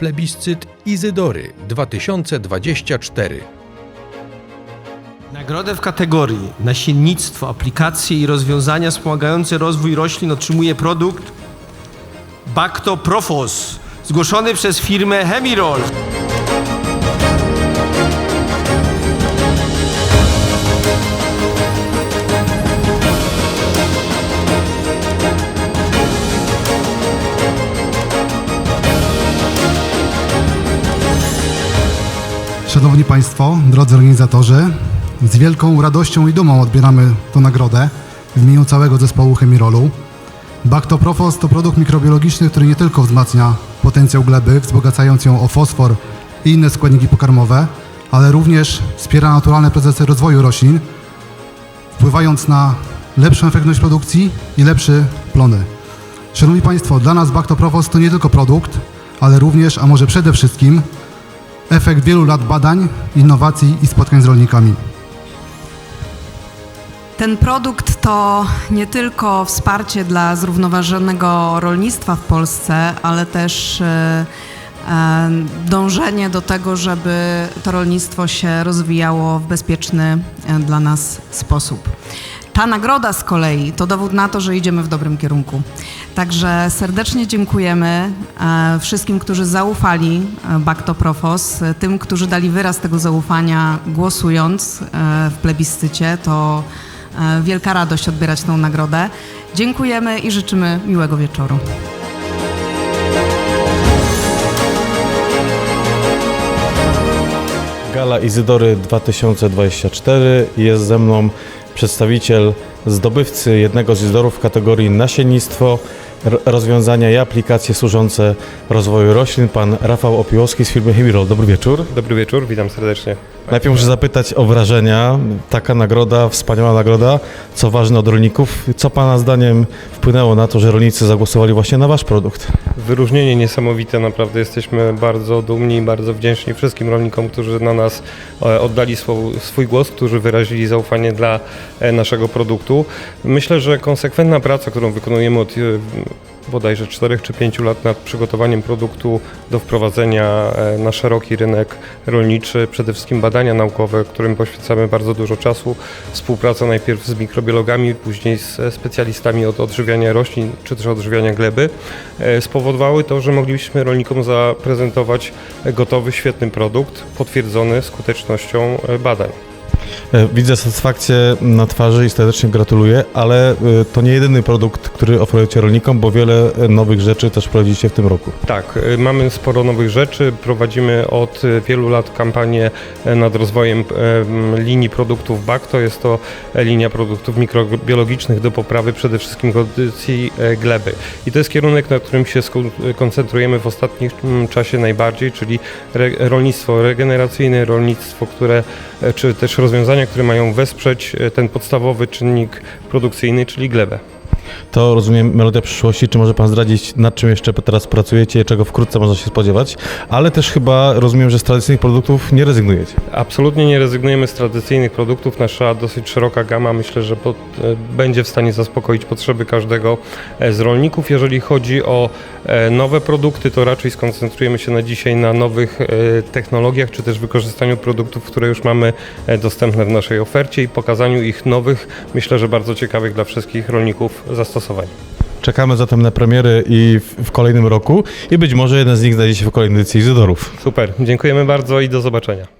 plebiscyt Izydory 2024. Nagrodę w kategorii Nasiennictwo, aplikacje i rozwiązania wspomagające rozwój roślin otrzymuje produkt Bactoprofos, zgłoszony przez firmę Hemirol. Szanowni Państwo, drodzy organizatorzy, z wielką radością i dumą odbieramy tę nagrodę w imieniu całego zespołu Chemirolu. Bactoprofos to produkt mikrobiologiczny, który nie tylko wzmacnia potencjał gleby, wzbogacając ją o fosfor i inne składniki pokarmowe, ale również wspiera naturalne procesy rozwoju roślin, wpływając na lepszą efektywność produkcji i lepsze plony. Szanowni Państwo, dla nas Bactoprofos to nie tylko produkt, ale również, a może przede wszystkim, efekt wielu lat badań, innowacji i spotkań z rolnikami. Ten produkt to nie tylko wsparcie dla zrównoważonego rolnictwa w Polsce, ale też e, e, dążenie do tego, żeby to rolnictwo się rozwijało w bezpieczny e, dla nas sposób. Ta nagroda z kolei to dowód na to, że idziemy w dobrym kierunku. Także serdecznie dziękujemy e, wszystkim, którzy zaufali e, Bactoprofos, e, tym, którzy dali wyraz tego zaufania głosując w plebiscycie. To wielka radość odbierać tę nagrodę. Dziękujemy i życzymy miłego wieczoru. Gala Izydory 2024. Jest ze mną przedstawiciel zdobywcy jednego z Izydorów w kategorii nasiennictwo, rozwiązania i aplikacje służące rozwoju roślin, pan Rafał Opiłowski z firmy Hemirol. Dobry wieczór. Dobry wieczór, witam serdecznie. Najpierw muszę zapytać o wrażenia. Taka nagroda, wspaniała nagroda. Co ważne od rolników, co pana zdaniem wpłynęło na to, że rolnicy zagłosowali właśnie na wasz produkt? Wyróżnienie niesamowite, naprawdę jesteśmy bardzo dumni i bardzo wdzięczni wszystkim rolnikom, którzy na nas e, oddali swój głos, którzy wyrazili zaufanie dla e, naszego produktu. Myślę, że konsekwentna praca, którą wykonujemy od e, bodajże 4 czy 5 lat nad przygotowaniem produktu do wprowadzenia e, na szeroki rynek rolniczy, przede wszystkim badania naukowe, którym poświęcamy bardzo dużo czasu, współpraca najpierw z mikrobiologami, później z e, specjalistami od odżywiania roślin czy też odżywiania gleby, e, spowodowały to, że mogliśmy rolnikom zaprezentować gotowy, świetny produkt, potwierdzony skutecznością badań. E, Widzę satysfakcję na twarzy i serdecznie gratuluję, ale e, to nie jedyny produkt, który oferujecie rolnikom, bo wiele e, nowych rzeczy też wprowadziliście w tym roku. Tak, mamy sporo nowych rzeczy. Prowadzimy od wielu lat kampanię nad rozwojem em, linii produktów BAK. To jest to linia produktów mikrobiologicznych do poprawy przede wszystkim kondycji gleby. I to jest kierunek, na którym się koncentrujemy w ostatnim mm, czasie najbardziej, czyli rolnictwo regeneracyjne, rolnictwo, które, czy też rozwiązania, które mają wesprzeć e, ten podstawowy czynnik produkcyjny, czyli glebę. To rozumiem melodia przyszłości. Czy może Pan zdradzić, nad czym jeszcze teraz pracujecie, czego wkrótce można się spodziewać? Ale też chyba rozumiem, że z tradycyjnych produktów nie rezygnujecie. Absolutnie nie rezygnujemy z tradycyjnych produktów. Nasza dosyć szeroka gama myślę, że po, e, będzie w stanie zaspokoić potrzeby każdego e, z rolników. Jeżeli chodzi o e, nowe produkty, to raczej skoncentrujemy się na dzisiaj na nowych technologiach, czy też wykorzystaniu produktów, które już mamy dostępne w naszej ofercie i pokazaniu ich nowych, myślę, że bardzo ciekawych dla wszystkich rolników zastosowań. Czekamy zatem na premiery i w, w kolejnym roku i być może jeden z nich znajdzie się w kolejnej edycji Izydorów. Super, dziękujemy bardzo i do zobaczenia.